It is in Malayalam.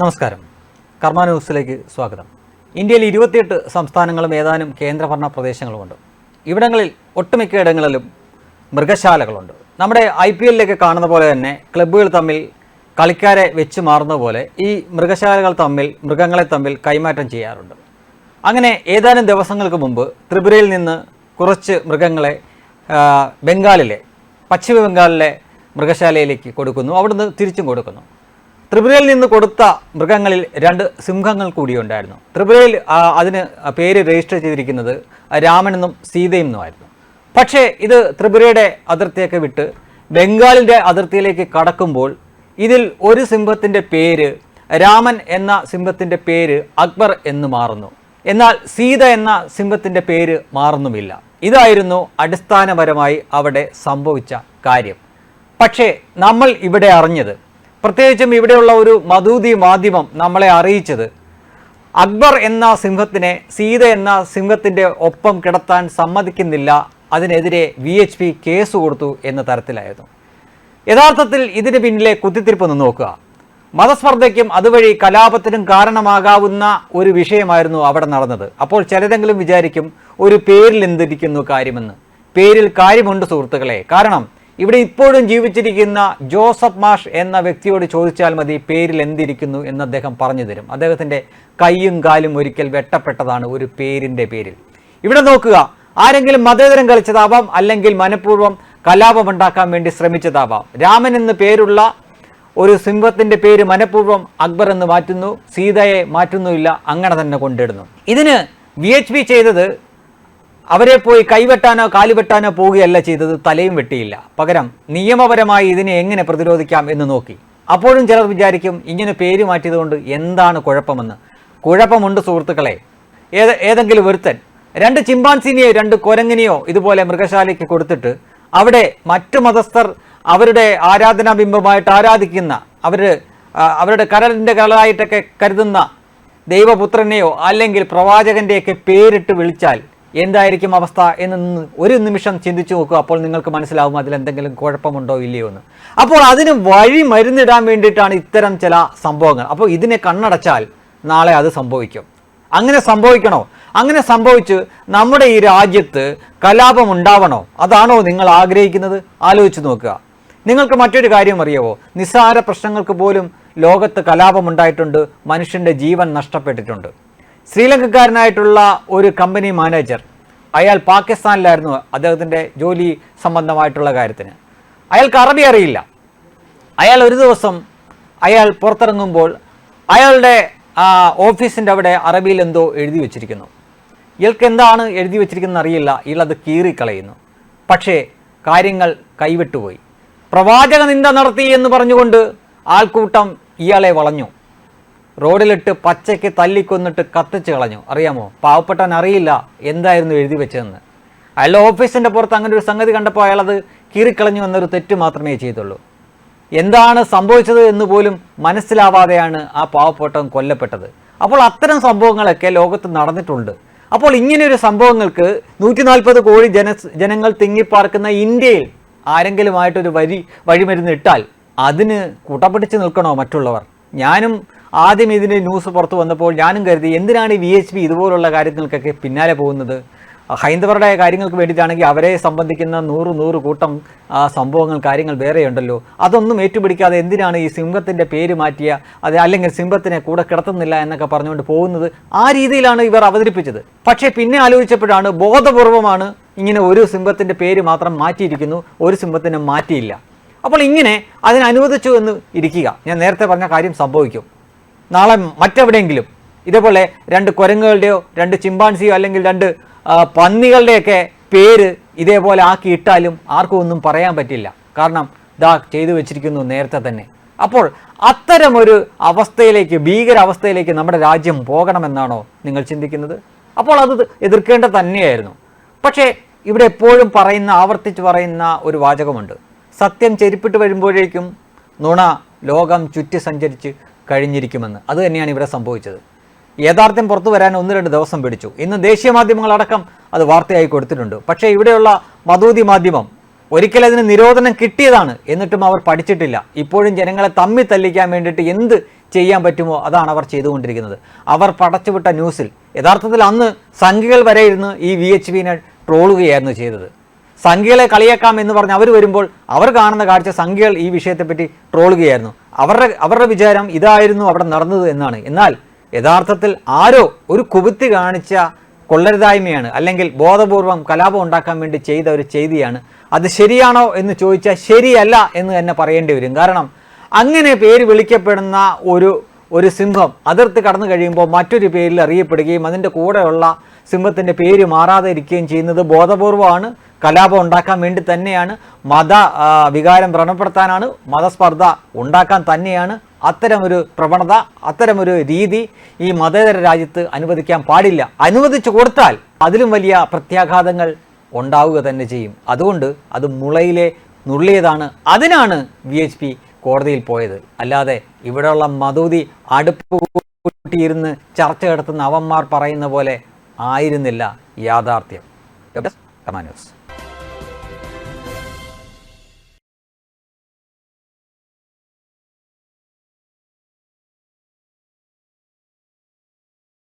നമസ്കാരം. കർമ്മ ന്യൂസിലേക്ക് സ്വാഗതം. ഇന്ത്യയിൽ ഇരുപത്തിയെട്ട് സംസ്ഥാനങ്ങളും ഏതാനും കേന്ദ്രഭരണ പ്രദേശങ്ങളുമുണ്ട്. ഇവിടങ്ങളിൽ ഒട്ടുമിക്ക ഇടങ്ങളിലും മൃഗശാലകളുണ്ട്. നമ്മുടെ ഐ പി എല്ലിലേക്ക് കാണുന്ന പോലെ തന്നെ ക്ലബ്ബുകൾ തമ്മിൽ കളിക്കാരെ വെച്ച് മാറുന്ന പോലെ ഈ മൃഗശാലകൾ തമ്മിൽ മൃഗങ്ങളെ തമ്മിൽ കൈമാറ്റം ചെയ്യാറുണ്ട്. അങ്ങനെ ഏതാനും ദിവസങ്ങൾക്ക് മുമ്പ് ത്രിപുരയിൽ നിന്ന് കുറച്ച് മൃഗങ്ങളെ ബംഗാളിലെ പശ്ചിമ ബംഗാളിലെ മൃഗശാലയിലേക്ക് കൊടുക്കുന്നു. അവിടുന്ന് തിരിച്ചും കൊടുക്കുന്നു. ത്രിപുരയിൽ നിന്ന് കൊടുത്ത മൃഗങ്ങളിൽ രണ്ട് സിംഹങ്ങൾ കൂടിയുണ്ടായിരുന്നു. ത്രിപുരയിൽ അതിന് പേര് രജിസ്റ്റർ ചെയ്തിരിക്കുന്നത് രാമനെന്നും സീതയും എന്നുമായിരുന്നു പക്ഷേ ഇത് ത്രിപുരയുടെ അതിർത്തിയൊക്കെ വിട്ട് ബംഗാളിന്റെ അതിർത്തിയിലേക്ക് കടക്കുമ്പോൾ ഇതിൽ ഒരു സിംഹത്തിന്റെ പേര് രാമൻ എന്ന സിംഹത്തിന്റെ പേര് അക്ബർ എന്ന് മാറുന്നു. എന്നാൽ സീത എന്ന സിംഹത്തിന്റെ പേര് മാറുന്നുമില്ല. ഇതായിരുന്നു അടിസ്ഥാനപരമായി അവിടെ സംഭവിച്ച കാര്യം. പക്ഷേ നമ്മൾ ഇവിടെ അറിഞ്ഞത് പ്രത്യേകിച്ചും ഇവിടെയുള്ള ഒരു മധൂതി മാധ്യമം നമ്മളെ അറിയിച്ചത്. അക്ബർ എന്ന സിംഹത്തിനെ സീത എന്ന സിംഹത്തിന്റെ ഒപ്പം കിടത്താൻ സമ്മതിക്കുന്നില്ല. അതിനെതിരെ വി എച്ച് പി കേസ് കൊടുത്തു എന്ന തരത്തിലായിരുന്നു. യഥാർത്ഥത്തിൽ ഇതിന് പിന്നിലെ കുത്തിത്തിരിപ്പ് ഒന്ന് നോക്കുക. മതസ്പർദ്ധയ്ക്കും അതുവഴി കലാപത്തിനും കാരണമാകാവുന്ന ഒരു വിഷയമായിരുന്നു അവിടെ നടന്നത്. അപ്പോൾ ചിലരെങ്കിലും വിചാരിക്കും ഒരു പേരിൽ എന്തിരിക്കുന്നു കാര്യമെന്ന്. പേരിൽ കാര്യമുണ്ട് സുഹൃത്തുക്കളെ. കാരണം ഇവിടെ ഇപ്പോഴും ജീവിച്ചിരിക്കുന്ന ജോസഫ് മാഷ് എന്ന വ്യക്തിയോട് ചോദിച്ചാൽ മതി പേരിൽ എന്തിരിക്കുന്നു എന്ന് അദ്ദേഹം പറഞ്ഞു തരും. അദ്ദേഹത്തിന്റെ കൈയും കാലും ഒരിക്കൽ വെട്ടപ്പെട്ടതാണ് ഒരു പേരിന്റെ പേരിൽ. ഇവിടെ നോക്കുക ആരെങ്കിലും മതേതരം കളിച്ചതാവാം അല്ലെങ്കിൽ മനഃപൂർവം കലാപമുണ്ടാക്കാൻ വേണ്ടി ശ്രമിച്ചതാവാം. രാമൻ എന്ന് പേരുള്ള ഒരു സിംഹത്തിന്റെ പേര് മനഃപൂർവം അക്ബർ എന്ന് മാറ്റുന്നു സീതയെ മാറ്റുന്നുമില്ല അങ്ങനെ തന്നെ കൊണ്ടിടുന്നു. ഇതിന് വി എച്ച് പി ചെയ്തത് അവരെ പോയി കൈവെട്ടാനോ കാലുവെട്ടാനോ പോവുകയല്ല ചെയ്തത് തലയും വെട്ടിയില്ല. പകരം നിയമപരമായി ഇതിനെ എങ്ങനെ പ്രതിരോധിക്കാം എന്ന് നോക്കി. അപ്പോഴും ചിലർ വിചാരിക്കും ഇങ്ങനെ പേര് മാറ്റിയതുകൊണ്ട് എന്താണ് കുഴപ്പമെന്ന്. കുഴപ്പമുണ്ട് സുഹൃത്തുക്കളെ. ഏത് ഏതെങ്കിലും ഒരുത്തൻ രണ്ട് ചിമ്പാൻസിനെയോ രണ്ട് കുരങ്ങിനെയോ ഇതുപോലെ മൃഗശാലയ്ക്ക് കൊടുത്തിട്ട് അവിടെ മറ്റു മതസ്ഥർ അവരുടെ ആരാധനാ ആരാധനാബിംബമായിട്ട് ആരാധിക്കുന്ന അവർ അവരുടെ കരലിന്റെ കരളായിട്ടൊക്കെ കരുതുന്ന ദൈവപുത്രനെയോ അല്ലെങ്കിൽ പ്രവാചകന്റെയൊക്കെ പേരിട്ട് വിളിച്ചാൽ എന്തായിരിക്കും അവസ്ഥ എന്ന് ഒരു നിമിഷം ചിന്തിച്ചു നോക്കുക അപ്പോൾ നിങ്ങൾക്ക് മനസ്സിലാവും അതിൽ എന്തെങ്കിലും കുഴപ്പമുണ്ടോ ഇല്ലയോ എന്ന്. അപ്പോൾ അതിന് വഴി മരുന്നിടാൻ വേണ്ടിയിട്ടാണ് ഇത്തരം ചില സംഭവങ്ങൾ. അപ്പോൾ ഇതിനെ കണ്ണടച്ചാൽ നാളെ അത് സംഭവിക്കും. അങ്ങനെ സംഭവിക്കണോ? അങ്ങനെ സംഭവിച്ച് നമ്മുടെ ഈ രാജ്യത്ത് കലാപം ഉണ്ടാവണോ? അതാണോ നിങ്ങൾ ആഗ്രഹിക്കുന്നത്? ആലോചിച്ച് നോക്കുക. നിങ്ങൾക്ക് മറ്റൊരു കാര്യം അറിയാവോ? നിസ്സാര പ്രശ്നങ്ങൾക്ക് പോലും ലോകത്ത് കലാപമുണ്ടായിട്ടുണ്ട് മനുഷ്യന്റെ ജീവൻ നഷ്ടപ്പെട്ടിട്ടുണ്ട്. ശ്രീലങ്കക്കാരനായിട്ടുള്ള ഒരു കമ്പനി മാനേജർ അയാൾ പാകിസ്ഥാനിലായിരുന്നു അദ്ദേഹത്തിന്റെ ജോലി സംബന്ധമായിട്ടുള്ള കാര്യത്തിന്. അയാൾക്ക് അറബി അറിയില്ല. അയാൾ ഒരു ദിവസം അയാൾ പുറത്തിറങ്ങുമ്പോൾ അയാളുടെ ഓഫീസിന്റെ അവിടെ അറബിയിൽ എന്തോ എഴുതി വെച്ചിരിക്കുന്നു. ഇയാൾക്ക് എന്താണ് എഴുതി വെച്ചിരിക്കുന്നത് അറിയില്ല. ഇയാൾ അത് കീറിക്കളയുന്നു. പക്ഷേ കാര്യങ്ങൾ കൈവിട്ടുപോയി. പ്രവാചക നിന്ദ നടത്തി എന്ന് പറഞ്ഞുകൊണ്ട് ആൾക്കൂട്ടം ഇയാളെ വളഞ്ഞു. റോഡിലിട്ട് പച്ചയ്ക്ക് തല്ലിക്കൊന്നിട്ട് കത്തിച്ച് കളഞ്ഞു. അറിയാമോ? പാവപ്പെട്ടവൻ അറിയില്ല എന്തായിരുന്നു എഴുതി വെച്ചതെന്ന്. അയാളുടെ ഓഫീസിന്റെ പുറത്ത് അങ്ങനെ ഒരു സംഗതി കണ്ടപ്പോൾ അയാളത് കീറിക്കളഞ്ഞു എന്നൊരു തെറ്റ് മാത്രമേ ചെയ്തുള്ളൂ. എന്താണ് സംഭവിച്ചത് എന്ന് പോലും മനസ്സിലാവാതെയാണ് ആ പാവപ്പെട്ടവൻ കൊല്ലപ്പെട്ടത്. അപ്പോൾ അത്തരം സംഭവങ്ങളൊക്കെ ലോകത്ത് നടന്നിട്ടുണ്ട്. അപ്പോൾ ഇങ്ങനെയൊരു സംഭവങ്ങൾക്ക് നൂറ്റി നാൽപ്പത് കോടി ജന ജനങ്ങൾ തിങ്ങിപ്പാർക്കുന്ന ഇന്ത്യയിൽ ആരെങ്കിലുമായിട്ടൊരു വരി വഴിമരുന്ന് ഇട്ടാൽ അതിന് കുടപിടിച്ച് നിൽക്കണോ മറ്റുള്ളവർ? ഞാനും ആദ്യം ഇതിന്റെ ന്യൂസ് പുറത്തു വന്നപ്പോൾ ഞാനും കരുതി എന്തിനാണ് ഈ വി എച്ച് പി ഇതുപോലുള്ള കാര്യങ്ങൾക്കൊക്കെ പിന്നാലെ പോകുന്നത്? ഹൈന്ദവരുടെ കാര്യങ്ങൾക്ക് വേണ്ടിയിട്ടാണെങ്കിൽ അവരെ സംബന്ധിക്കുന്ന നൂറ് നൂറ് കൂട്ടം സംഭവങ്ങൾ കാര്യങ്ങൾ വേറെയുണ്ടല്ലോ. അതൊന്നും ഏറ്റുപിടിക്കാതെ എന്തിനാണ് ഈ സിംഹത്തിന്റെ പേര് മാറ്റിയ അത് അല്ലെങ്കിൽ സിംഹത്തിനെ കൂടെ കിടത്തുന്നില്ല എന്നൊക്കെ പറഞ്ഞുകൊണ്ട് പോകുന്നത്? ആ രീതിയിലാണ് ഇവർ അവതരിപ്പിച്ചത്. പക്ഷേ പിന്നെ ആലോചിച്ചപ്പോഴാണ് ബോധപൂർവമാണ് ഇങ്ങനെ ഒരു സിംഹത്തിന്റെ പേര് മാത്രം മാറ്റിയിരിക്കുന്നു ഒരു സിംഹത്തിനെ മാറ്റിയില്ല. അപ്പോൾ ഇങ്ങനെ അതിനനുവദിച്ചു എന്ന് ഇരിക്കുക. ഞാൻ നേരത്തെ പറഞ്ഞ കാര്യം സംഭവിക്കും. നാളെ മറ്റെവിടെയെങ്കിലും? ഇതേപോലെ രണ്ട് കുരങ്ങുകളുടെയോ രണ്ട് ചിമ്പാൻസിയോ അല്ലെങ്കിൽ രണ്ട് പന്നികളുടെയൊക്കെ പേര് ഇതേപോലെ ആക്കി ഇട്ടാലും ആർക്കും ഒന്നും പറയാൻ പറ്റില്ല. കാരണം ദാ ചെയ്തു വെച്ചിരിക്കുന്നു നേരത്തെ തന്നെ. അപ്പോൾ അത്തരമൊരു അവസ്ഥയിലേക്ക് ഭീകര അവസ്ഥയിലേക്ക് നമ്മുടെ രാജ്യം പോകണമെന്നാണോ നിങ്ങൾ ചിന്തിക്കുന്നത്? അപ്പോൾ അത് എതിർക്കേണ്ട തന്നെയായിരുന്നു. പക്ഷേ ഇവിടെ എപ്പോഴും പറയുന്ന ആവർത്തിച്ച് പറയുന്ന ഒരു വാചകമുണ്ട്. സത്യം ചെരിപ്പിട്ട് വരുമ്പോഴേക്കും നുണ ലോകം ചുറ്റി സഞ്ചരിച്ച് കഴിഞ്ഞിരിക്കുമെന്ന്. അത് തന്നെയാണ് ഇവിടെ സംഭവിച്ചത്. യഥാർത്ഥം പുറത്തു വരാൻ ഒന്ന് രണ്ട് ദിവസം പിടിച്ചു. ഇന്ന് ദേശീയ മാധ്യമങ്ങളടക്കം അത് വാർത്തയായി കൊടുത്തിട്ടുണ്ട്. പക്ഷേ ഇവിടെയുള്ള മധൂതി മാധ്യമം ഒരിക്കലും അതിന് നിരോധനം കിട്ടിയതാണ് എന്നിട്ടും അവർ പഠിച്ചിട്ടില്ല. ഇപ്പോഴും ജനങ്ങളെ തമ്മി തല്ലിക്കാൻ വേണ്ടിയിട്ട് എന്ത് ചെയ്യാൻ പറ്റുമോ അതാണ് അവർ ചെയ്തുകൊണ്ടിരിക്കുന്നത്. അവർ പടച്ചുവിട്ട ന്യൂസിൽ യഥാർത്ഥത്തിൽ അന്ന് സംഖ്യകൾ വരെ ഇരുന്ന് ഈ വി എച്ച് പിനെ ട്രോളുകയായിരുന്നു ചെയ്തത്. സംഖ്യകളെ കളിയാക്കാം എന്ന് പറഞ്ഞ് അവർ വരുമ്പോൾ അവർ കാണുന്ന കാഴ്ച സംഖ്യകൾ ഈ വിഷയത്തെപ്പറ്റി ട്രോളുകയായിരുന്നു. അവരുടെ അവരുടെ വിചാരം ഇതായിരുന്നു അവിടെ നടന്നത് എന്നാണ്. എന്നാൽ യഥാർത്ഥത്തിൽ ആരോ ഒരു കുബുത്തി കാണിച്ച കൊള്ളരുതായ്മയാണ് അല്ലെങ്കിൽ ബോധപൂർവം കലാപം ഉണ്ടാക്കാൻ വേണ്ടി ചെയ്ത ഒരു ചെയ്തിയാണ്. അത് ശരിയാണോ എന്ന് ചോദിച്ചാൽ ശരിയല്ല എന്ന് തന്നെ പറയേണ്ടി വരും. കാരണം അങ്ങനെ പേര് വിളിക്കപ്പെടുന്ന ഒരു ഒരു സിംഹം അതിർത്തി കടന്നു കഴിയുമ്പോൾ മറ്റൊരു പേരിൽ അറിയപ്പെടുകയും അതിന്റെ കൂടെയുള്ള സിംഹത്തിന്റെ പേര് മാറാതെ ഇരിക്കുകയും ചെയ്യുന്നത് ബോധപൂർവമാണ് കലാപം ഉണ്ടാക്കാൻ വേണ്ടി തന്നെയാണ് മത വികാരം വ്രണപ്പെടുത്താനാണ് മതസ്പർദ്ധ ഉണ്ടാക്കാൻ തന്നെയാണ് അത്തരമൊരു പ്രവണത അത്തരമൊരു രീതി ഈ മതേതര രാജ്യത്ത് അനുവദിക്കാൻ പാടില്ല. അനുവദിച്ചു കൊടുത്താൽ അതിലും വലിയ പ്രത്യാഘാതങ്ങൾ ഉണ്ടാവുക തന്നെ ചെയ്യും. അതുകൊണ്ട് അത് മുളയിലെ നുള്ളിയതാണ്. അതിനാണ് വി എച്ച് പി കോടതിയിൽ പോയത്. അല്ലാതെ ഇവിടെയുള്ള മധുതി അടുപ്പ് കൂട്ടിയിരുന്ന് ചർച്ച നടത്തുന്ന അവന്മാർ പറയുന്ന പോലെ ആയിരുന്നില്ല യാഥാർത്ഥ്യം.